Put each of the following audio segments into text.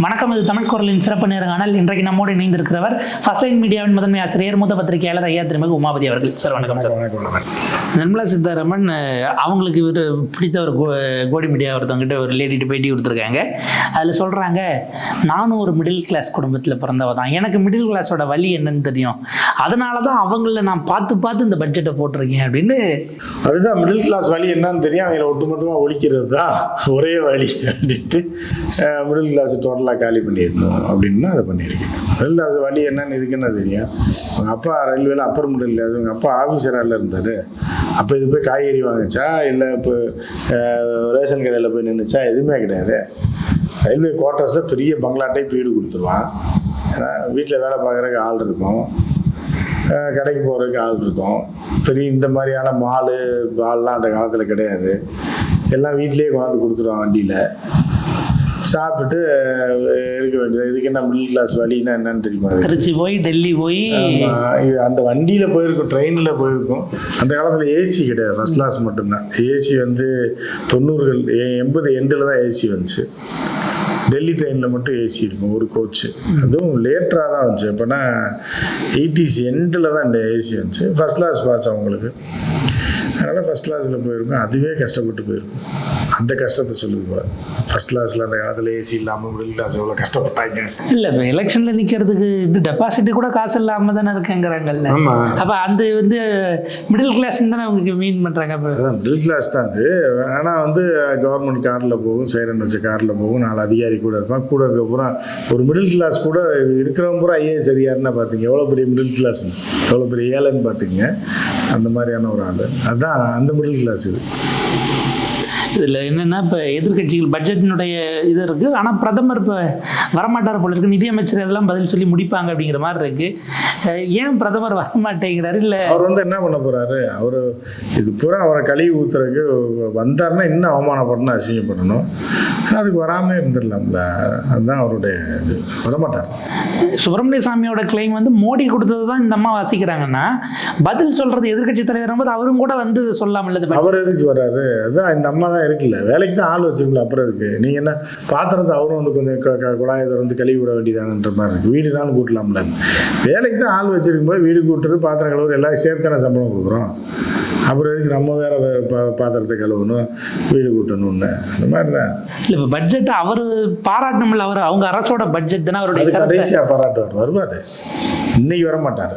வணக்கம் இது தமிழ் குரலின் சிறப்பு நேரங்கானால் இன்றைக்கு நம்மோடு இணைந்திருக்கிறவர் ஃபர்ஸ்ட் லைன் மீடியாவின் முதன்மை ஆசிரியர் மூத்த பத்திரிகையாளர் ஐயா திருமிகு உமாபதி அவர்கள். சார் வணக்கம் சார் நிர்மலா சீதாராமன் அவங்களுக்கு இவர் பிடித்த ஒரு கோ- கோடி மீடியா ஒருத்தவங்கிட்ட ஒரு லேடிட்டு பேட்டி கொடுத்துருக்காங்க. அதில் சொல்கிறாங்க நானும் ஒரு மிடில் கிளாஸ் குடும்பத்தில் பிறந்தவ தான். எனக்கு மிடில் கிளாஸோட வழி என்னன்னு தெரியும். அதனால தான் அவங்கள நான் பார்த்து பார்த்து இந்த பட்ஜெட்டை போட்டிருக்கேன் அப்படின்னு அதுதான் மிடில் கிளாஸ் வழி என்னன்னு தெரியும். அவங்கள ஒட்டுமொத்தமாக ஒழிக்கிறது தான் ஒரே வழி அப்படின்ட்டு மிடில் கிளாஸ் டோட்டலாக காலி பண்ணியிருந்தோம் அப்படின்னு அதை பண்ணியிருக்கேன் மிடில் அது வழி என்னன்னு இருக்குன்னு தெரியும்? அவங்க அப்பா ரயில்வேல அப்பர் முடியல அது உங்கள் அப்பா ஆஃபீஸராக இருந்தார். அப்போ இது போய் காய்கறி வாங்குச்சா? இல்லை இப்போ ரேஷன் கடையில் போய் நின்றுச்சா எதுவுமே கிடையாது. ரயில்வே குவார்ட்டர்ஸில் பெரிய பங்களா டைப் வீடு கொடுத்துருவான். ஏன்னா வீட்டில் வேலை பார்க்குறதுக்கு ஆள் இருக்கும். கடைக்கு போகிறதுக்கு ஆள் இருக்கும். பெரிய இந்த மாதிரியான மாலு பால்லாம் அந்த காலத்தில் கிடையாது. எல்லாம் வீட்டிலேயே கொண்டாந்து கொடுத்துருவான் வண்டியில். சாப்பிட்டுட்டு அஹ் இருக்க வேண்டியது. இதுக்கு என்ன மிடில் கிளாஸ் வழின்னா என்னன்னு தெரியுமா? திருச்சி போய் டெல்லி போய். இது அந்த வண்டியில் போயிருக்கும் ட்ரெயினில் போயிருக்கும். அந்த காலத்தில் ஏசி கிடையாது. ஃபஸ்ட் கிளாஸ் மட்டும்தான். ஏசி வந்து தொண்ணூறுகள் எண்பது எண்டில் தான் ஏசி வந்துச்சு. டெல்லி ட்ரெயினில் மட்டும் ஏசி இருக்கும் ஒரு கோச்சு அதுவும் லேட்டராக தான் வந்துச்சு. எப்போனா எயிட்டிஸ் எண்டில் தான் இந்த ஏசி வந்துச்சு. ஃபஸ்ட் கிளாஸ் பாஸ் அவங்களுக்கு. அதனால் ஃபஸ்ட் கிளாஸில் போயிருக்கும். அதுவே கஷ்டப்பட்டு போயிருக்கும். அந்த கஷ்டத்தை சொல்லுது போல ஃபஸ்ட் கிளாஸில் அந்த காலத்தில் ஏசி இல்லாமல் மிடில் கிளாஸ் எவ்வளோ கஷ்டப்பட்டாங்க. இல்லை இப்போ எலெக்ஷனில் நிற்கிறதுக்கு இது டெபாசிட் கூட காசு இல்லாமல் தானே இருக்கேங்கிறாங்கல்ல. அப்போ அந்த வந்து மிடில் கிளாஸ் தானே அவங்க மீன் பண்ணுறாங்க அதான் மிடில் கிளாஸ் தான் அது. ஆனால் வந்து கவர்மெண்ட் காரில் போகும் சைரன் வச்ச காரில் போகும் நாலு அதிகாரி கூட இருப்பான் கூட இருக்க பூரா ஒரு மிடில் கிளாஸ் கூட இருக்கிறவங்க பூரா ஐஏஎஸ் அதிகாரின்னா பார்த்தீங்க எவ்வளோ பெரிய மிடில் கிளாஸ் எவ்வளோ பெரிய ஏழைன்னு பார்த்துங்க அந்த மாதிரியான ஒரு ஆள். அதான் அந்த மிடில் கிளாஸ் இது. இதில் என்னென்னா இப்போ எதிர்க்கட்சிகள் பட்ஜெட்டினுடைய இது இருக்குது ஆனால் பிரதமர் இப்போ வரமாட்டார் போல இருக்கு. நிதியமைச்சர் இதெல்லாம் பதில் சொல்லி முடிப்பாங்க அப்படிங்கிற மாதிரி இருக்குது ஏன் பிரதமர் வரமாட்டேங்கிறாரு? இல்லை அவர் வந்து என்ன பண்ண போறாரு? அவர் இது பூரா அவரை கழுவி ஊத்துறதுக்கு வந்தாருன்னா இன்னும் அவமானப்படணும் அசிங்கப்படணும். அதுக்கு வராமல் இருந்துடலாம்ல. அதுதான் அவருடைய இது. வரமாட்டார். சுப்பிரமணிய சாமியோட கிளைம் வந்து மோடி கொடுத்தது தான் இந்த அம்மா வாசிக்கிறாங்கன்னா பதில் சொல்றது எதிர்க்கட்சி தலைவர் போது அவரும் கூட வந்து சொல்லாமல் அவர் எதுக்கு வர்றாரு? அதான் இந்த அம்மா தான் இருக்குல்ல. வேலைக்கு தான் ஆள் வச்சிருக்கல அப்புறம் இருக்கு. நீங்க என்ன பாத்திரத்தை அவரும் வந்து கொஞ்சம் குழாயை திறந்து கழுவி விட வேண்டியதானன்ற மாதிரி இருக்கு. வீடுனாலும் கூட்டலாம்ல. வேலைக்கு தான் ஆள் வச்சிருக்கும் போது வீடு கூட்டுறது பாத்திரம் கழுவுறது எல்லாம் சேர்த்தான சம்பளம் கொடுக்குறோம். அப்புறம் எதுக்கு நம்ம வேற பாத்திரத்தை கழுவணும் வீடு கூட்டணும்னு. அந்த மாதிரி தான். இல்லை இப்போ பட்ஜெட் அவர் பாராட்டமில்ல அவர். அவங்க அரசோட பட்ஜெட் தானே அவருடைய கடைசியாக பாராட்டுவார். வருவார். இன்னைக்கு வர மாட்டார்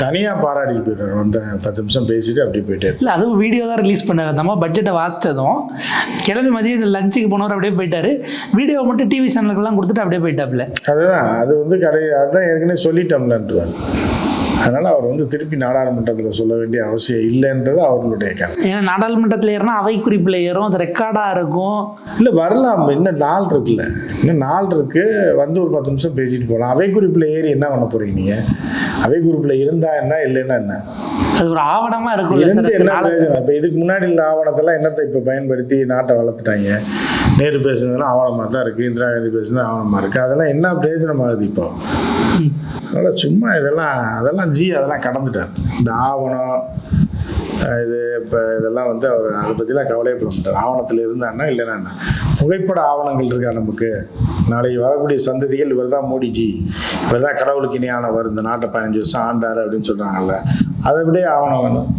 தனியாக பாராட்டிட்டு போயிடுவார் வந்த பத்து நிமிஷம் பேசிட்டு அப்படியே போயிட்டே இல்லை அதுவும் வீடியோ தான் ரிலீஸ் பண்ணாரு. அந்த அம்மா பட்ஜெட்டை வாசித்ததும் கிளம்பி மதியம் லஞ்சுக்கு போனவர் அப்படியே போயிட்டாரு. வீடியோ மட்டும் டிவி சேனலுக்கெல்லாம் கொடுத்துட்டு அப்படியே போயிட்டாப்ல அதுதான். அது வந்து கடை அதுதான் ஏற்கனவே சொல்லிட்டோம்லன்றார் அதனால் அவர் வந்து திருப்பி நாடாளுமன்றத்தில் சொல்ல வேண்டிய அவசியம் இல்லைன்றது அவர்களுடைய கருத்து. ஏன்னா நாடாளுமன்றத்தில் ஏறினா அவை குறிப்பில் ஏறும் அது ரெக்கார்டாக இருக்கும். இல்லை வரலாம். இன்னும் நாள் இருக்குல்ல. இன்னும் நாள் இருக்கு. வந்து ஒரு பத்து நிமிஷம் பேசிட்டு போகலாம் அவை குறிப்பில் ஏறி என்ன பண்ண போறீங்க நீங்கள் அவை குறிப்பில் இருந்தா என்ன இல்லைன்னா என்ன? அது ஒரு ஆவணமாக இருக்கும் இருந்து என்ன பிரயோஜனம்? இப்போ இதுக்கு முன்னாடி உள்ள ஆவணத்தெல்லாம் என்னத்தை இப்போ பயன்படுத்தி நாட்டை வளர்த்துட்டாங்க? நேரு பேசுனதெல்லாம் ஆவணமாக தான் இருக்குது இந்திரா காந்தி பேசுனது ஆவணமாக இருக்குது அதெல்லாம் என்ன பிரயோஜனமாகுது இப்போ? அதனால் சும்மா இதெல்லாம் அதெல்லாம் ஜி அதெல்லாம் கடந்துட்டார். இந்த ஆவணம் இது இப்போ இதெல்லாம் வந்து அவர் அதை பற்றிலாம் கவலையே மாட்டார். ஆவணத்தில் இருந்தான்னா இல்லைன்னா என்ன? புகைப்பட ஆவணங்கள் இருக்கா நமக்கு? நாளைக்கு வரக்கூடிய சந்ததிகள் இவர் தான் மோடிஜி இவர் தான் கடவுளுக்கு இணையானவர். இந்த நாட்டை பதினஞ்சு வருஷம் ஆண்டார் அப்படின்னு சொல்கிறாங்கல்ல அதை விட ஆவணம் வேணும்.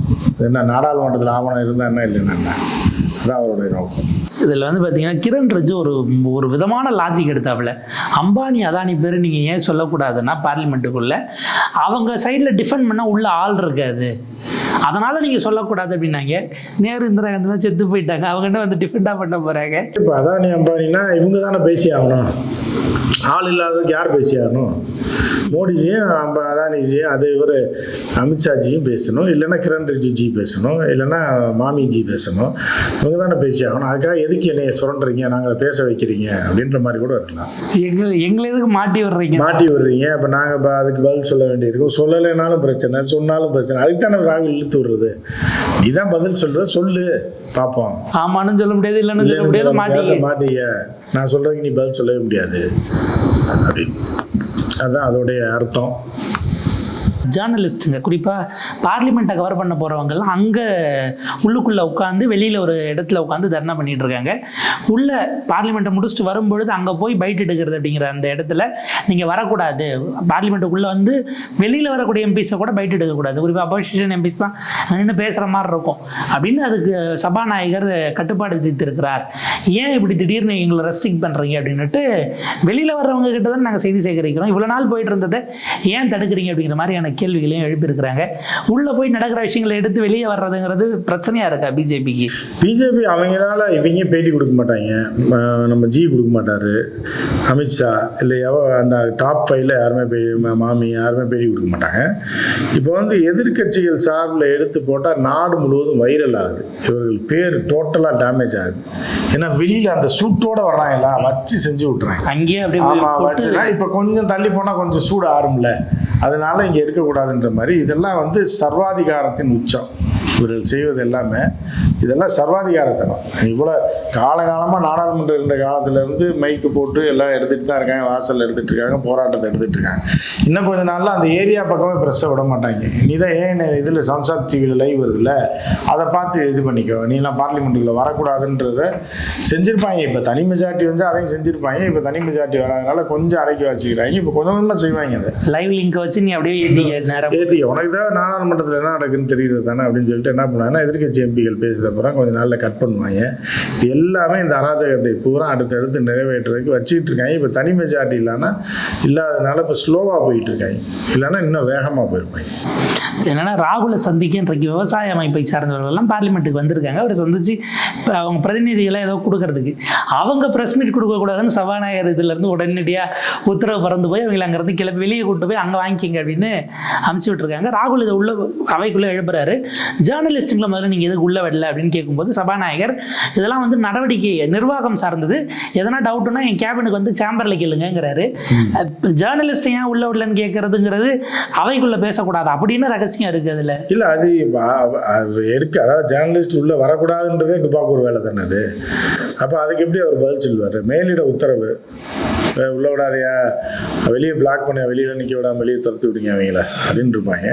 என்ன நாடாளுமன்றத்தில் ஆவணம் இருந்தான்னா இல்லைன்னா அதான் அவருடைய நோக்கம். இதில் வந்து பார்த்தீங்கன்னா கிரண் ரிஜு ஒரு ஒரு விதமான லாஜிக் எடுத்தாப்புல. அம்பானி அதானி பேர் நீங்கள் ஏன் சொல்லக்கூடாதுன்னா பார்லிமெண்ட்டுக்குள்ள அவங்க சைடில் டிஃபெண்ட் பண்ணால் உள்ள ஆள் இருக்காது. அதனால் நீங்கள் சொல்லக்கூடாது அப்படின்னாங்க. நேரு இந்திரா காந்தி தான் செத்து போயிட்டாங்க. அவங்ககிட்ட வந்து டிஃபெண்டாக பண்ண போகிறாங்க இப்போ அதானி அம்பானினா இவங்க தானே பேசி ஆகணும். ஆள் இல்லாததுக்கு யார் பேசி ஆகணும் மோடிஜியும் அம்ப அதானிஜியும் அது இவர் அமித்ஷாஜியும் பேசணும் இல்லைன்னா கிரண் ரிஜிஜி பேசணும் இல்லைன்னா மாமிஜி பேசணும். இவங்க தானே பேசி ஆகணும் அதுக்காக எதுக்கு என்னைய சுரண்டுறீங்க? நாங்கள் பேச வைக்கிறீங்க அப்படின்ற மாதிரி கூட இருக்கலாம். எங்களை எங்களை எதுக்கு மாட்டி வர்றீங்க மாட்டி விடுறீங்க. அப்போ நாங்கள் இப்போ அதுக்கு பதில் சொல்ல வேண்டியிருக்கும். சொல்லலைனாலும் பிரச்சனை சொன்னாலும் பிரச்சனை. அதுக்கு தானே ராகுல் இழுத்து விடுறது? நீ தான் பதில் சொல்கிற சொல்லு. பார்ப்போம் ஆமான்னு சொல்ல முடியாது இல்லைன்னு சொல்ல முடியாது மாட்டி மாட்டீங்க நான் சொல்றதுக்கு நீ பதில் சொல்லவே முடியாது. அப்படின்னு அதுதான் அதோடைய அர்த்தம். ஜேர்னலிஸ்ட்டுங்க குறிப்பாக பார்லிமெண்ட்டை கவர் பண்ண போகிறவங்கெல்லாம் அங்கே உள்ளுக்குள்ளே உட்காந்து வெளியில் ஒரு இடத்துல உட்காந்து தர்ணா பண்ணிகிட்டு இருக்காங்க. உள்ள பார்லிமெண்ட்டை முடிச்சுட்டு வரும்பொழுது அங்கே போய் பைட் எடுக்கிறது அப்படிங்கிற அந்த இடத்துல நீங்கள் வரக்கூடாது. பார்லிமெண்ட்டுக்குள்ளே வந்து வெளியில் வரக்கூடிய எம்பிஸை கூட பைட் எடுக்கக்கூடாது. குறிப்பாக அப்போசிஷன் எம்பிஸ் தான் நின்று பேசுகிற மாதிரி இருக்கும். அப்படின்னு அதுக்கு சபாநாயகர் கட்டுப்பாடு விதித்திருக்கிறார். ஏன் இப்படி திடீர்னு எங்களை ரெஸ்ட்ரிக்ட் பண்ணுறீங்க அப்படின்னுட்டு வெளியில் வர்றவங்க கிட்ட தான் நாங்கள் செய்தி சேகரிக்கிறோம். இவ்வளோ நாள் போயிட்டு இருந்ததை ஏன் தடுக்கிறீங்க அப்படிங்கிற மாதிரியான கேள்விகளையும் எழுப்பியிருக்கிறாங்க. உள்ளே போய் நடக்கிற விஷயங்களை எடுத்து வெளியே வர்றதுங்கிறது பிரச்சனையாக இருக்கா பிஜேபிக்கு? பிஜேபி அவங்களால இவங்க பேட்டி கொடுக்க மாட்டாங்க. நம்ம ஜி கொடுக்க மாட்டாரு. அமித்ஷா இல்லை எவ அந்த டாப் ஃபைவ்ல யாருமே பேட்டி மாமி யாருமே பேட்டி கொடுக்க மாட்டாங்க. இப்போ வந்து எதிர்க்கட்சிகள் சார்பில் எடுத்து போட்டால் நாடு முழுவதும் வைரல் ஆகுது. இவர்கள் பேர் டோட்டலாக டேமேஜ் ஆகுது. ஏன்னா வெளியில் அந்த சூட்டோட வர்றாங்களா வச்சு செஞ்சு விட்றாங்க அங்கேயே அப்படியே ஆமா போட்டு வச்சுனா இப்போ கொஞ்சம் தள்ளி போனா கொஞ்சம் சூடு ஆறும்ல. அதனால இங்கே இருக்கக்கூடாதுன்ற மாதிரி இதெல்லாம் வந்து சர்வாதிகாரத்தின் உச்சம். இவர்கள் செய்வது எல்லாமே இதெல்லாம் சர்வாதிகாரத்தனம். இவ்வளோ காலகாலமாக நாடாளுமன்றம் இருந்த காலத்திலேருந்து மைக்கு போட்டு எல்லாம் எடுத்துகிட்டு தான் இருக்காங்க வாசல் எடுத்துகிட்டு இருக்காங்க போராட்டத்தை எடுத்துகிட்டு இருக்காங்க. இன்னும் கொஞ்ச நாளில் அந்த ஏரியா பக்கமே ப்ரெஸ்ஸை விட மாட்டாங்க. நீ தான் ஏன் இதில் சம்சாத் டிவியில் லைவ் வருதுல்ல? அதை பார்த்து இது பண்ணிக்கோ. நீலாம் பார்லிமெண்ட்டுக்குள்ளே வரக்கூடாதுன்றத செஞ்சுருப்பாங்க. இப்போ தனி மெஜாரிட்டி வந்து அதையும் செஞ்சுருப்பாங்க. இப்போ தனி மெஜாரிட்டி வராதனால கொஞ்சம் அடக்கி வச்சுக்கிறாங்க. இப்போ கொஞ்சம் கொஞ்சமாக செய்வாங்க அதை. லைவ் லிங்கை வச்சு நீ அப்படியே ஏற்றிக்க நேரம். ஏத்தி உனக்கு தான் நாடாளுமன்றத்தில் என்ன நடக்குன்னு தெரியுது தானே அப்படின்னு சொல்லிட்டு என்ன பண்ணாங்கன்னா எதிர்க்கட்சி எம்பிகள் அப்புறம் கொஞ்சம் நாளில் கட் பண்ணுவாங்க. இது எல்லாமே இந்த அராஜகத்தை பூரா அடுத்தடுத்து நிறைவேற்றுறதுக்கு வச்சுக்கிட்டு இருக்காங்க. இப்போ தனி மெஜாரிட்டி இல்லைன்னா இல்லாதனால இப்போ ஸ்லோவாக போயிட்டு இருக்காங்க. இல்லைன்னா இன்னும் வேகமாக போயிருப்பாங்க. என்னன்னா ராகுலை சந்திக்க இன்றைக்கு விவசாய அமைப்பை சார்ந்தவர்கள் எல்லாம் பார்லிமெண்ட்டுக்கு வந்திருக்காங்க. அவரை சந்திச்சு இப்போ அவங்க பிரதிநிதிகளை ஏதோ கொடுக்கறதுக்கு. அவங்க ப்ரெஸ் மீட் கொடுக்கக்கூடாதுன்னு சபாநாயகர் இதுல இருந்து உடனடியாக உத்தரவு பறந்து போய் அவங்களை அங்கேருந்து கிளம்பி வெளியே கூட்டு போய் அங்கே வாங்கிக்கிங்க அப்படின்னு அமுச்சு விட்டுருக்காங்க. ராகுல் இதை உள்ள அவைக்குள்ளே எழுப்புறாரு. ஜேர்னலிஸ்ட்டுங்களை முதல்ல நீங்கள் எதுக்கு உள்ள விடல அப்படின்னு கேட்கும்போது சபாநாயகர் இதெல்லாம் வந்து நடவடிக்கை நிர்வாகம் சார்ந்தது. எதனா டவுட்னா என் கேபினுக்கு வந்து சேம்பரில் கேளுங்கிறாரு ஜேர்னலிஸ்ட் ஏன் உள்ள விடலன்னு கேட்கறதுங்கிறது அவைக்குள்ளே பேசக்கூடாது. அப்படின்னு ரகசியம் இருக்குது அதில். இல்லை அது எடுக்க அதாவது ஜேர்னலிஸ்ட் உள்ளே வரக்கூடாதுன்றதே டுபாக்கூர் வேலை தானே அது. அப்போ அதுக்கு எப்படி அவர் பதில் சொல்லுவார்? மேலிட உத்தரவு. உள்ள விடாதையா. வெளியே பிளாக் பண்ண வெளியில் நிற்க விடாம வெளியே துரத்து விடுங்க அவங்கள. அப்படின்னு இருப்பாங்க.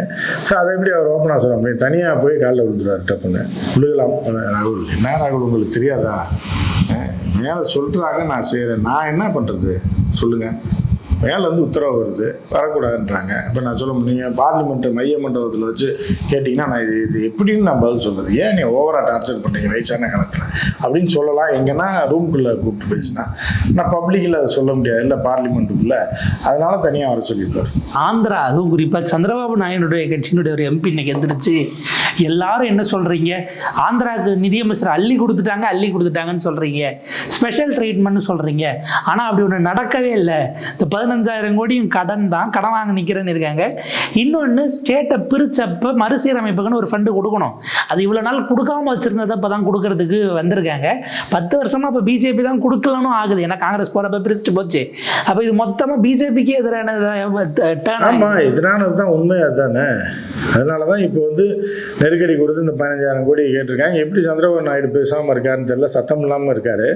ஸோ அதை எப்படி அவர் ஓப்பனாக சொல்ல முடியும்? தனியாக போய் காலில் விழுந்துருவார் டப்புன்னு. விழுகலாம். ராகுல் என்ன ராகுல் உங்களுக்கு தெரியாதா? மேலே சொல்கிறாங்க நான் செய்கிறேன் நான் என்ன பண்ணுறது சொல்லுங்கள் மேலே வந்து உத்தரவு வருது வரக்கூடாதுன்றாங்க. இப்போ நான் சொல்ல நீங்கள் பார்லிமெண்ட் மைய மண்டபத்தில் வச்சு கேட்டிங்கன்னா நான் இது இது எப்படின்னு நான் பதில் சொல்கிறது ஏன் நீ ஓவராக டார்ச்சர் பண்ணுறீங்க வயசான காலத்தில்? அப்படின்னு சொல்லலாம். எங்கன்னா ரூம்குள்ளே கூப்பிட்டு பேசினா நான் பப்ளிக்கில் சொல்ல முடியாது. இல்லை பார்லிமெண்ட்டுக்குள்ளே. அதனால தனியாக வர சொல்லியிருப்பார் ஆந்திரா அதுவும் குறிப்பாக சந்திரபாபு நாயனுடைய கட்சியினுடைய ஒரு எம்பி இன்னைக்கு எந்திரிச்சு எல்லாரும் என்ன சொல்றீங்க? ஆந்திராவுக்கு நிதியமைச்சர் அள்ளி கொடுத்துட்டாங்க அள்ளி கொடுத்துட்டாங்கன்னு சொல்றீங்க. ஸ்பெஷல் ட்ரீட்மெண்ட்னு சொல்றீங்க. ஆனால் அப்படி ஒன்று நடக்கவே இல்லை. இந்த பதினஞ்சாயிரம் கோடியும் கடன் தான் கடன் வாங்க நிற்கிறேன்னு இருக்காங்க. இன்னொன்று ஸ்டேட்டை பிரிச்சப்ப மறுசீரமைப்புக்குன்னு ஒரு ஃபண்டு கொடுக்கணும். அது இவ்வளோ நாள் கொடுக்காம வச்சிருந்ததை இப்போ தான் கொடுக்கறதுக்கு வந்திருக்காங்க. பத்து வருஷமா இப்போ பிஜேபி தான் கொடுக்கலன்னு ஆகுது. ஏன்னா காங்கிரஸ் போகிறப்ப பிரிச்சுட்டு போச்சு. அப்போ இது மொத்தமாக பிஜேபிக்கு எதிரான ஆமாம் எதிரானது தான் உண்மை அதுதானே. அதனால தான் இப்போ வந்து நெருக்கடி கொடுத்து இந்த பதினஞ்சாயிரம் கோடி கேட்டிருக்காங்க. எப்படி சந்திரபாபு நாயுடு பேசாமல் இருக்காருன்னு தெரியல சத்தம் இல்லாமல் இருக்காரு.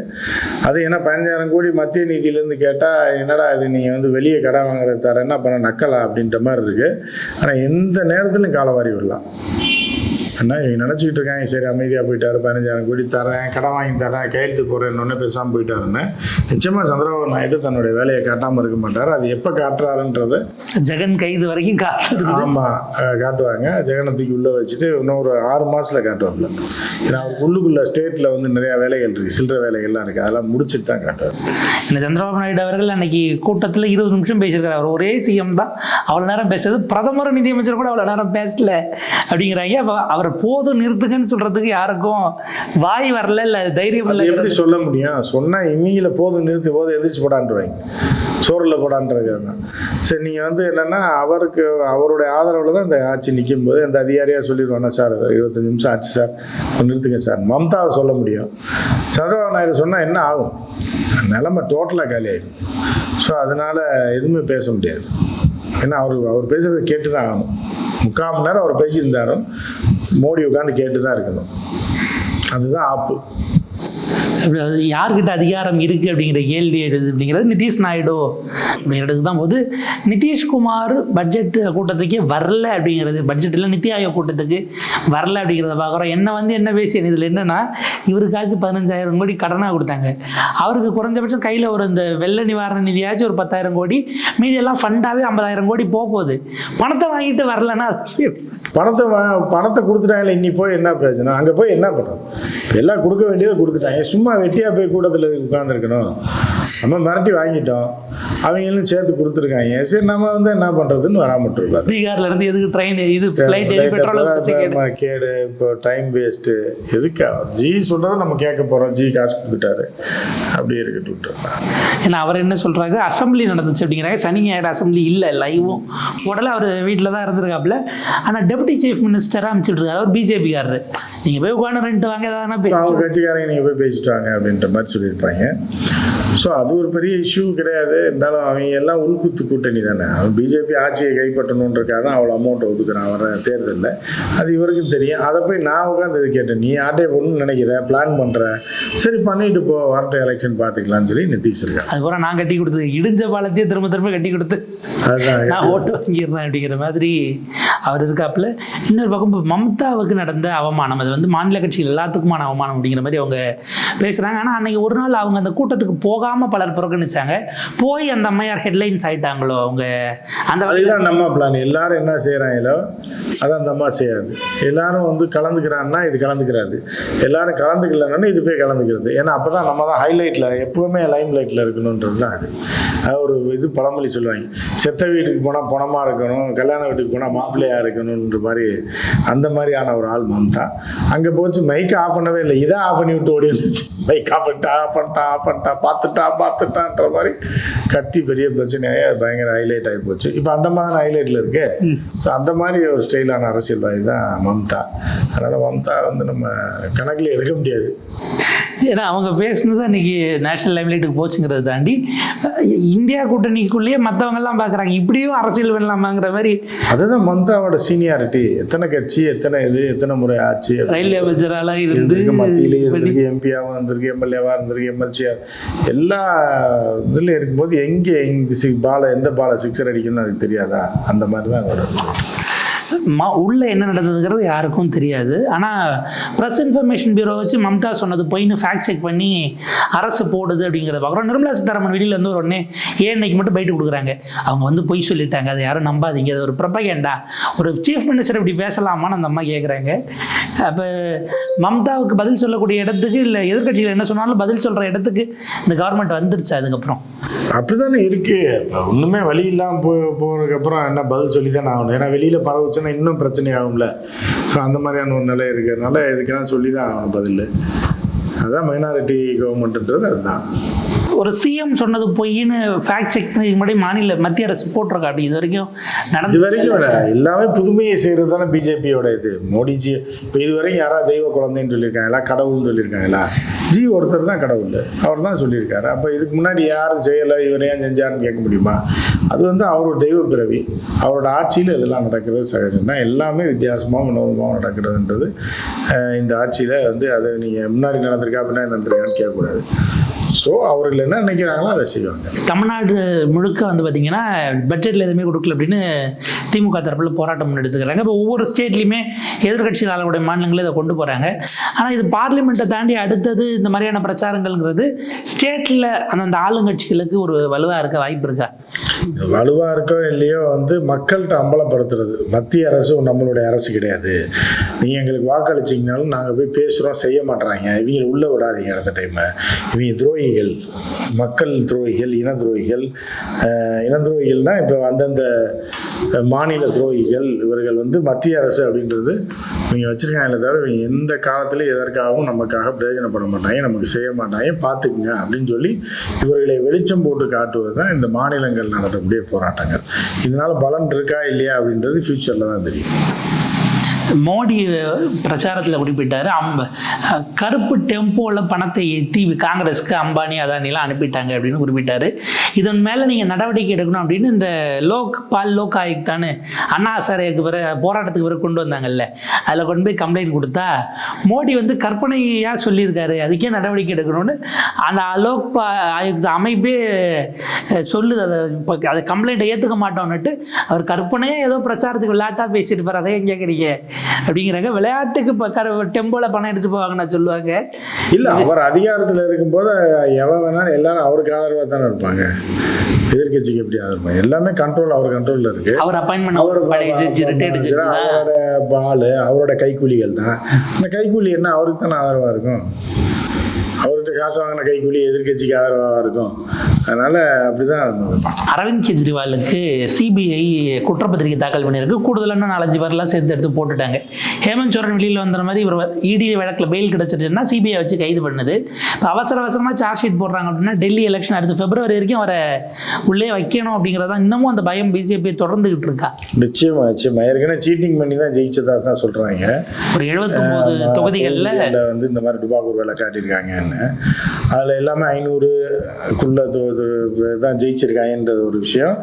அது ஏன்னா பதினஞ்சாயிரம் கோடி மத்திய நிதியிலேருந்து கேட்டால் என்னடா இது நீங்கள் வந்து வந்து வெளியே கடை வாங்குறது தர என்ன பண்ண நக்கலா அப்படின்ற மாதிரி இருக்குது ஆனால் எந்த நேரத்திலும் காலவாரி விடலாம் இவங்க நினச்சிக்கிட்டு இருக்காங்க. சரி அமைதியாக போயிட்டாரு பதினஞ்சாயிரம் கோடி தரேன் கடன் வாங்கி தரேன் கையெழுத்து போடுறேன்னு பேசாமல் போயிட்டாருன்னு. நிச்சயமாக சந்திரபாபு நாயுடு தன்னுடைய வேலையை காட்டாமல் இருக்க மாட்டார். அது எப்போ காட்டுறாருன்றது ஜெகன் கைது வரைக்கும் ஆமாம் காட்டுவாங்க. ஜெகனத்துக்கு உள்ளே வச்சுட்டு இன்னும் ஒரு ஆறு மாதத்தில் காட்டுவாப்புல. ஏன்னா அவருக்கு உள்ளுக்குள்ள ஸ்டேட்டில் வந்து நிறையா வேலைகள் இருக்குது சில்லற வேலைகள்லாம் இருக்குது அதெல்லாம் முடிச்சுட்டு தான் காட்டுவார். இந்த சந்திரபாபு நாயுடு அவர்கள் அன்னைக்கு கூட்டத்தில் இருபது நிமிஷம் பேசியிருக்காரு. அவர் ஒரே சிஎம் தான். அவ்வளோ நேரம் பேசுறது. பிரதமர் நிதியமைச்சர் கூட அவ்வளோ நேரம் பேசல. அப்படிங்கிறாங்க. அப்போ அவர் போதும் நிறுத்துங்கன்னு சொல்றதுக்கு யாருக்கும் வாய் வரல இல்லை தைரியம் இல்லை. எப்படி சொல்ல முடியும்? சொன்னால் இவங்கள போதும் நிறுத்தி போதும் எந்திரிச்சு போடான்ட்டுருவாங்க சோறில் போடான்றது தான் சரி நீங்கள் வந்து என்னென்னா அவருக்கு அவருடைய ஆதரவில் தான் இந்த ஆட்சி நிற்கும் போது இந்த அதிகாரியாக சொல்லிடுவாங்க சார் இருபத்தஞ்சு நிமிஷம் ஆச்சு சார். நிறுத்துங்க சார். மம்தாவை சொல்ல முடியும். சந்திரபாபு நாயுடு சொன்னால் என்ன ஆகும்? நிலைமை டோட்டலாக காலி ஆகிடும் ஸோ அதனால் எதுவுமே பேச முடியாது. ஏன்னா அவர் அவர் பேசுகிறத கேட்டு தான் ஆகணும். முக்கால் மணி நேரம் அவர் பேசியிருந்தாரும். மோடி உட்காந்து கேட்டு தான் இருக்கணும். அதுதான் ஆப்பு. யார்கிட்ட அதிகாரம் இருக்குது அப்படிங்கிற கேள்வி எழுது அப்படிங்கிறது நிதிஷ் நாயுடு அப்படிங்கிறதுக்கு தான் போது நிதிஷ்குமார் பட்ஜெட் கூட்டத்துக்கே வரல அப்படிங்கிறது பட்ஜெட் இல்லை நித்தி ஆயோக் கூட்டத்துக்கு வரல அப்படிங்கிறத பார்க்குறோம். என்ன வந்து என்ன பேசி இதில் என்னன்னா இவருக்காச்சும் பதினஞ்சாயிரம் கோடி கடனாக கொடுத்தாங்க. அவருக்கு குறைஞ்சபட்சம் கையில் ஒரு இந்த வெள்ள நிவாரண நிதியாச்சும் ஒரு பத்தாயிரம் கோடி மீதி எல்லாம் ஃபண்டாகவே ஐம்பதாயிரம் கோடி போக போகுது பணத்தை வாங்கிட்டு வரலன்னா பணத்தை பணத்தை கொடுத்துட்டாங்களே இன்னி போய் என்ன பிரச்சனை அங்கே போய் என்ன பண்ணுறோம் எல்லாம் கொடுக்க வேண்டியதை கொடுத்துட்டாங்க. சும்மா வெட்டியாக போய் கூட்டத்தில் உட்காந்துருக்கணும் நம்ம மிரட்டி வாங்கிட்டோம். அவங்களும் சேர்த்து கொடுத்துருக்காங்க. சரி நம்ம வந்து என்ன பண்ணுறதுன்னு வராமட்டு இருப்பாரு பீகார்ல இருந்து எதுக்கு ட்ரெயின் இது ஃப்ளைட் கேடு. இப்போ டைம் வேஸ்ட்டு எதுக்கு? ஜி சொல்கிறத நம்ம கேட்க போகிறோம் ஜி காசு கொடுத்துட்டாரு. அப்படியே இருக்கட்டும் விட்டுறலாம். ஏன்னா அவர் என்ன சொல்றாங்க அசெம்பிளி நடந்துச்சு அப்படிங்கிறாங்க. சனி ஞாயிறு அசெம்பிளி இல்லை லைவும் உடனே அவர் வீட்டில் தான் இருந்திருக்காப்புல. ஆனால் டெபுட்டி சீஃப் மினிஸ்டராக அமைச்சிட்டு இருக்காரு. அவர் பிஜேபிக்காரரு நீங்கள் போய் உட்காந்து ரெண்டு வாங்க பேசி கட்சிக்காரங்க நீங்கள் போய் பேசிட்டு அப்படின்ற மாதிரி சொல்லியிருப்பாங்க. ஸோ அது ஒரு பெரிய இஷ்யூ கிடையாது. இருந்தாலும் அவங்க எல்லாம் உள்குத்து கூட்டணி தானே. அவன் பிஜேபி ஆட்சியை கைப்பற்றணுன்றக்காக தான் அவ்வளோ அமௌண்ட் ஒதுக்குறான். வர தேர்தலில். அது இவருக்கும் தெரியும். அதை போய் நான் உட்காந்து இது கேட்டேன். நீ ஆட்டையை போடணும்னு நினைக்கிற? பிளான் பண்ணுற சரி பண்ணிட்டு போ. வரட்டும் எலெக்ஷன் பார்த்துக்கலாம்னு சொல்லி நிதிஷ் இருக்கான். அதுக்கப்புறம் நான் கட்டி கொடுத்து இடிஞ்ச பாலத்தையே திரும்ப திரும்ப கட்டி கொடுத்து. நான் ஓட்டு வாங்கிடுறேன் அப்படிங்கிற மாதிரி அவர் இருக்காப்புல. இன்னொரு பக்கம் மம்தாவுக்கு நடந்த அவமானம் அது வந்து மாநில கட்சிகள் எல்லாத்துக்குமான அவமானம் அப்படிங்கிற மாதிரி அவங்க பேசுகிறாங்க ஆனால் அன்னைக்கு ஒரு நாள் அவங்க அந்த கூட்டத்துக்கு போகாமல் பலர் புறக்கணிச்சாங்க. போய் அந்த அம்மையார் ஹெட்லைன்ஸ் ஆயிட்டாங்களோ அவங்க? அந்த அதுதான் நம்ம பிளான் எல்லாரும் என்ன செய்கிறாங்களோ அதை அந்த அம்மா செய்யாது. எல்லாரும் வந்து கலந்துக்கிறான்னா இது கலந்துக்கிறாரு எல்லாரும் கலந்துக்கலன்னா இது போய் கலந்துக்கிறது. ஏன்னா அப்போ தான் நம்ம தான் ஹைலைட்டில் எப்போவுமே லைம் லைட்டில் இருக்கணுன்றது தான் அது. அது ஒரு இது பழமொழி சொல்லுவாங்க. செத்த வீட்டுக்கு போனால் பணமாக இருக்கணும் கல்யாண வீட்டுக்கு போனால் மாப்பிள்ளையாக இருக்கணுன்ற மாதிரி அந்த மாதிரியான ஒரு ஆள் மம்தா. அங்கே போச்சு மைக்கை ஆஃப் பண்ணவே இல்லை. இதை ஆஃப் பண்ணி விட்டு ஓடி வந்துச்சு. மைக் ஆஃப் பண்ணிட்டா ஆஃப் பண்ணிட்டா ஆஃப் பண்ணிட்டா பார்த்துட்டா பார்த்துட்டான்ற மாதிரி கத்தி பெரிய பிரச்சனையாக பயங்கர ஹைலைட் ஆகி போச்சு. இப்போ அந்த மாதிரி ஹைலைட்டில் இருக்கு. ஸோ அந்த மாதிரி ஒரு ஸ்டைலான அரசியல்வாதி தான் மம்தா. அதனால் மம்தா வந்து நம்ம கணக்கில் எடுக்க முடியாது. ஏன்னா அவங்க பேசுனது அன்னைக்கு நேஷனல் லைம்லைட்டுக்கு போச்சுங்கிறத தாண்டி இந்தியா கூட்டணிக்குள்ளேயே மற்றவங்கெல்லாம் பார்க்குறாங்க இப்படியும் அரசியல் பண்ணலாமாங்கிற மாதிரி அதுதான் மம்தாவோட சீனியாரிட்டி எத்தனை கட்சி எத்தனை இது எத்தனை முறை ஆச்சு ரயில்வே அமைச்சராலாம் இருந்து மத்தியிலே இருந்திருக்கு. எம்பியாவும் இருந்திருக்கு எம்எல்ஏவா இருந்திருக்கு எம்எல்சியா எல்லா இதில் இருக்கும்போது எங்கே சி பாலை எந்த பாலை சிக்ஸர் அடிக்கணும்னு அதுக்கு தெரியாதா? அந்த மாதிரி தான் அதோட ம உள்ள என்ன நடந்ததுங்கிறது யாருக்கும் தெரியாது. ஆனால் ப்ரெஸ் இன்ஃபர்மேஷன் பியூரோ வச்சு மம்தா சொன்னது பொய்னு ஃபேக்ட் செக் பண்ணி அரசு போடுது அப்படிங்கிறத பார்க்குறோம். நிர்மலா சீதாராமன் வெளியில் வந்து ஒரு உடனே ஏன் இன்னைக்கு மட்டும் பயிட்டு கொடுக்குறாங்க? அவங்க வந்து பொய் சொல்லிட்டாங்க. அதை யாரும் நம்பாதீங்க. அது ஒரு ப்ரப்பகேண்டா ஒரு சீஃப் மினிஸ்டர் இப்படி பேசலாமான்னு அந்த அம்மா கேட்குறாங்க அப்போ மம்தாவுக்கு பதில் சொல்லக்கூடிய இடத்துக்கு இல்லை எதிர்கட்சிகள் என்ன சொன்னாலும் பதில் சொல்கிற இடத்துக்கு இந்த கவர்மெண்ட் வந்துருச்சு அதுக்கப்புறம். அப்படிதானே தானே இருக்குது ஒன்றுமே வழி இல்லாமல் போ போகிறதுக்கப்புறம் என்ன பதில் சொல்லி தான் ஆகணும். ஏன்னா வெளியில் பரவுச்சுன்னா இன்னும் பிரச்சனை ஆகும்ல ஸோ அந்த மாதிரியான ஒரு நிலை இருக்கிறதுனால இதுக்கெல்லாம் சொல்லி தான் ஆகணும் பதில். அதுதான் மைனாரிட்டி கவர்மெண்ட்ன்றது அதுதான். ஒரு சிஎம் சொன்னது பொய்ன்னு ஃபேக்ட் செக் முன்னாடி மாநில மத்திய அரசு போட்டிருக்கா அப்படி இது வரைக்கும் இது நடந்து வரைக்கும் எல்லாமே புதுமையை செய்கிறது தானே பிஜேபியோட இது. மோடிஜி இப்போ இது வரைக்கும் யாராவது தெய்வ குழந்தைன்னு சொல்லியிருக்காங்களா கடவுள்னு சொல்லியிருக்காங்களா? ஜி ஒருத்தர் தான் கடவுள். அவர் தான் சொல்லியிருக்காரு. அப்போ இதுக்கு முன்னாடி யாரும் செய்யலை இவர் ஏன் செஞ்சாருன்னு கேட்க முடியுமா? அது வந்து அவரோட தெய்வ பிறவி. அவரோட ஆட்சியில் இதெல்லாம் நடக்கிறது சகஜம் தான் எல்லாமே வித்தியாசமாக வினோதமாக நடக்கிறதுன்றது இந்த ஆட்சியில் வந்து அதை நீங்கள் முன்னாடி நடந்திருக்கா பின்னாடி நடந்திருக்கான்னு கேட்கக்கூடாது. ஸோ அவர்கள் என்ன நினைக்கிறாங்களோ அதை செய்வாங்க. தமிழ்நாடு முழுக்க வந்து பார்த்தீங்கன்னா பட்ஜெட்டில் எதுவுமே கொடுக்கல அப்படின்னு திமுக தரப்பில் போராட்டம் எடுத்துக்கிறாங்க. இப்போ ஒவ்வொரு ஸ்டேட்லையுமே எதிர்கட்சிகள் ஆளக்கூடிய மாநிலங்களும் இதை கொண்டு போகிறாங்க ஆனால் இது பார்லிமெண்ட்டை தாண்டி அடுத்தது இந்த மாதிரியான பிரச்சாரங்கள்ங்கிறது ஸ்டேட்டில் அந்தந்த ஆளுங்கட்சிகளுக்கு ஒரு வலுவாக இருக்க வாய்ப்பு இருக்கா? வலுவாக இருக்கோ இல்லையோ வந்து மக்கள்கிட்ட அம்பலப்படுத்துறது. மத்திய அரசு நம்மளுடைய அரசு கிடையாது. நீங்கள் எங்களுக்கு வாக்களிச்சிங்கனாலும் நாங்கள் போய் பேசுகிறோம் செய்ய மாட்றாங்க. இவங்க உள்ளே விடாதீங்க அடுத்த டைமு இவங்க துரோகிகள். மக்கள் துரோகிகள் இன துரோகிகள். இன துரோகிகள்னா இப்போ அந்தந்த மாநில துரோகிகள் இவர்கள் வந்து மத்திய அரசு அப்படின்றது நீங்கள் வச்சுருக்காங்களே தவிர இவங்க எந்த காலத்துலையும் எதற்காகவும் நமக்காக பிரயோஜனப்பட மாட்டாங்க நமக்கு செய்ய மாட்டாங்க பார்த்துக்குங்க அப்படின்னு சொல்லி இவர்களை வெளிச்சம் போட்டு காட்டுவது தான் இந்த மாநிலங்கள் நடத்தக்கூடிய போராட்டங்கள். இதனால பலன் இருக்கா இல்லையா அப்படின்றது ஃப்யூச்சரில் தான் தெரியும். மோடி பிரச்சாரத்தில் குறிப்பிட்டார். அம்ப கருப்பு டெம்போவில் பணத்தை ஏற்றி காங்கிரஸ்க்கு அம்பானி அதானிலாம் அனுப்பிட்டாங்க அப்படின்னு குறிப்பிட்டார். இதன் மேலே நீங்கள் நடவடிக்கை எடுக்கணும் அப்படின்னு இந்த லோக் பால் லோக் ஆயுக் தானே அண்ணா சாரைக்கு பிற போராட்டத்துக்கு பிறகு கொண்டு வந்தாங்கல்ல அதில் கொண்டு போய் கம்ப்ளைண்ட் கொடுத்தா மோடி வந்து கற்பனையாக சொல்லியிருக்காரு. அதுக்கே நடவடிக்கை எடுக்கணும்னு அந்த லோக் பா ஆயுக்த அமைப்பே சொல்லுது. அதை இப்போ அதை கம்ப்ளைண்ட்டை ஏற்றுக்க மாட்டோம்னுட்டு அவர் கற்பனையாக ஏதோ பிரச்சாரத்துக்கு விளையாட்டாக பேசியிருப்பார். அதை ஏன் கேட்குறீங்க அப்படிங்கிறாங்க. விளையாட்டுக்கு டெம்போவில் பணம் எடுத்து போவாங்கன்னு சொல்லுவாங்க. இல்ல அவர் அதிகாரத்துல இருக்கும்போது எவன் வேணாலும் எல்லாரும் அவருக்கு ஆதரவா தானே இருப்பாங்க. எதிர்க்கட்சிக்கு எப்படி ஆதரவு எல்லாமே கண்ட்ரோல் அவர் கண்ட்ரோல்ல இருக்கு. அவர் அப்பாயின்மெண்ட் அவர் அவரோட பால் அவரோட கைக்கூலிகள் தான். இந்த கைக்கூலி என்ன அவருக்கு தானே ஆதரவா இருக்கும்? அவர்கிட்ட காசு வாங்கின கைக்கூலி எதிர்க்கட்சிக்கு ஆதரவாக இருக்கும். அதனால அப்படிதான். அரவிந்த் கெஜ்ரிவாலுக்கு சிபிஐ குற்றப்பத்திரிகை தாக்கல் பண்ணியிருக்கு. கூடுதலான நாலஞ்சு பேர்லாம் சேர்த்து எடுத்து போட்டுட்டாங்க. ஹேமந்த் சோரன் வெளியில் வந்த மாதிரி இவர் இடி வழக்கில் பெயில் கிடச்சிருச்சுன்னா சிபிஐ வச்சு கைது பண்ணுது. இப்போ அவசர அவசரமாக சார்ஜ் ஷீட் போடுறாங்க அப்படின்னா டெல்லி எலெக்ஷன் அடுத்து பிப்ரவரி வரைக்கும் அவரை உள்ளே வைக்கணும் அப்படிங்கிறதா இன்னமும் அந்த பயம் பிஜேபி தொடர்ந்துகிட்டு இருக்கா? நிச்சயமா நிச்சயமா. ஏற்கனவே சீட்டிங் பண்ணி தான் ஜெயிச்சதா தான் சொல்றாங்க. ஒரு எழுபத்தொம்போது தொகுதிகளில் வந்து இந்த மாதிரி டுபாக்கூர் வேலை காட்டியிருக்காங்கன்னு அதில் எல்லாமே ஐநூறுக்குள்ள தான் ஜெயிச்சிருக்காங்கன்றது ஒரு விஷயம்.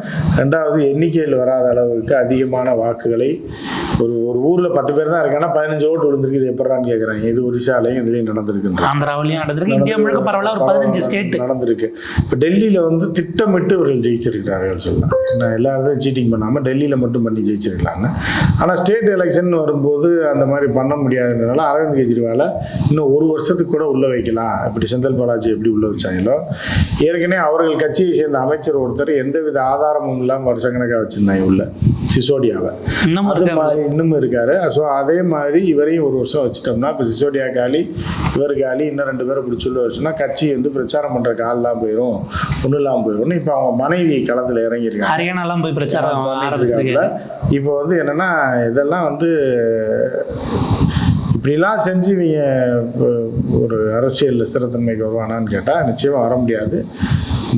ரெண்டாவது எண்ணிக்கையில் வராத அளவுக்கு அதிகமான வாக்குகளை ஒரு ஒரு ஊரில் பத்து பேர் தான் இருக்காங்கன்னா பதினஞ்சு ஓட்டு விழுந்திருக்கு எப்படான்னு கேட்குறாங்க இது ஒரிசாலையும் இதுலேயும் நடந்திருக்குன்ற ஆந்திராவிலையும் நடந்திருக்கு இந்தியா முழுக்க பரவாயில்ல ஒரு பதினஞ்சு ஸ்டேட் நடந்திருக்கு. இப்போ டெல்லியில் வந்து திட்டமிட்டு இவர்கள் ஜெயிச்சிருக்கிறார்கள் சொல்லலாம். நான் எல்லா இடத்தையும் சீட்டிங் பண்ணாமல் டெல்லியில் மட்டும் பண்ணி ஜெயிச்சிருக்கலாம்னு. ஆனால் ஸ்டேட் எலெக்ஷன் வரும்போது அந்த மாதிரி பண்ண முடியாதுன்றனால அரவிந்த் கெஜ்ரிவாலை இன்னும் ஒரு வருஷத்துக்கு கூட உள்ளே வைக்கலாம். இப்படி செந்தில் பாலாஜி எப்படி உள்ளே வச்சாங்களோ ஏற்கனவே அவர்கள் கட்சியை சேர்ந்த அமைச்சர் ஒருத்தர் எந்தவித ஆதாரமும் இல்லாமல் வருஷக்கணக்காக வச்சிருந்தாங்க உள்ள சிசோடியாவை. இன்னமும் அது மாதிரி இன்னும் இருக்காரு. ஸோ அதே மாதிரி இவரையும் ஒரு வருஷம் வச்சுட்டோம்னா இப்போ சிசோடியா காலி இவர் காலி இன்னும் ரெண்டு பேரை பிடிச்சி உள்ள வச்சோம்னா கட்சி வந்து பிரச்சாரம் பண்ற ஆள்லாம் போயிடும் ஒன்றும் இல்லாமல் போயிடும் இப்போ அவங்க மனைவி களத்தில் இறங்கியிருக்காங்க. ஹரியானாலாம் போய் பிரச்சாரம். இப்போ வந்து என்னன்னா இதெல்லாம் வந்து இப்படிலாம் செஞ்சு இவங்க இப்போ ஒரு அரசியல் ஸ்திரத்தன்மைக்கு வருவானான்னு கேட்டால் நிச்சயமாக வர முடியாது.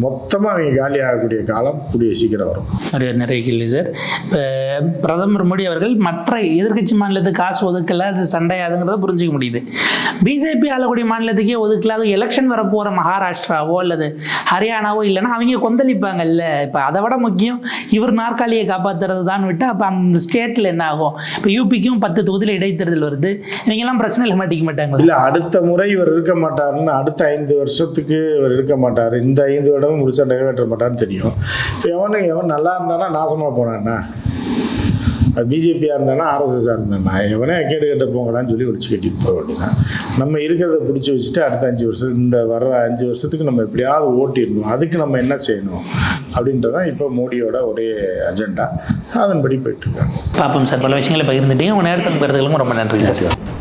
மொத்தமாக அவங்க காலி ஆகக்கூடிய காலம் கூடிய சீக்கிரம் வரும். ஒரு நிறைய கேள்வி சார். இப்போ பிரதமர் மோடி அவர்கள் மற்ற எதிர்க்கட்சி மாநிலத்துக்கு காசு ஒதுக்கல அது சண்டையாதுங்கிறத புரிஞ்சுக்க முடியுது. பிஜேபி ஆளக்கூடிய மாநிலத்துக்கே ஒதுக்கல அது எலெக்ஷன் வரப்போகிற மகாராஷ்டிராவோ அல்லது ஹரியானாவோ இல்லைன்னா அவங்க கொந்தளிப்பாங்கல்ல. இப்போ அதை விட முக்கியம் இவர் நாற்காலியை காப்பாற்றுறது தான் விட்டு அப்போ அந்த ஸ்டேட்டில் என்ன ஆகும்? இப்போ யூபிக்கும் பத்து தொகுதியில் இடைத்தேர்தல் வருது. இவங்கெல்லாம் பிரச்சனையில் மாட்டிக்க மாட்டாங்களா? இல்ல அடுத்த முறை இவர் இருக்க மாட்டாருன்னு அடுத்த ஐந்து வருஷத்துக்கு இவர் இருக்க மாட்டாரு. இந்த ஐந்து வருடமும் முழுசா நிறைவேற்ற மாட்டாருன்னு தெரியும். இப்போ எவனு எவன் நல்லா இருந்தானா நாசமா போனான்னா? அது பிஜேபியாக இருந்தானா ஆர்எஸ்எஸ்ஸாக இருந்தானா? எவனே கேடு கட்ட போங்கடான்னு சொல்லி ஒழிச்சு கட்டிட்டு போக வேண்டியதான் நம்ம இருக்கிறத பிடிச்சி வச்சுட்டு அடுத்த அஞ்சு வருஷம் இந்த வர்ற அஞ்சு வருஷத்துக்கு நம்ம எப்படியாவது ஓட்டிடணும். அதுக்கு நம்ம என்ன செய்யணும்? அப்படின்றதான் இப்போ மோடியோட ஒரே அஜெண்டா அதன்படி போயிட்டு இருக்காங்க. பார்ப்போம் சார். பல விஷயங்களை பகிர்ந்துட்டீங்க. உங்கள் நேரத்துக்கு கருத்துக்களுக்கும் ரொம்ப நன்றி சார்.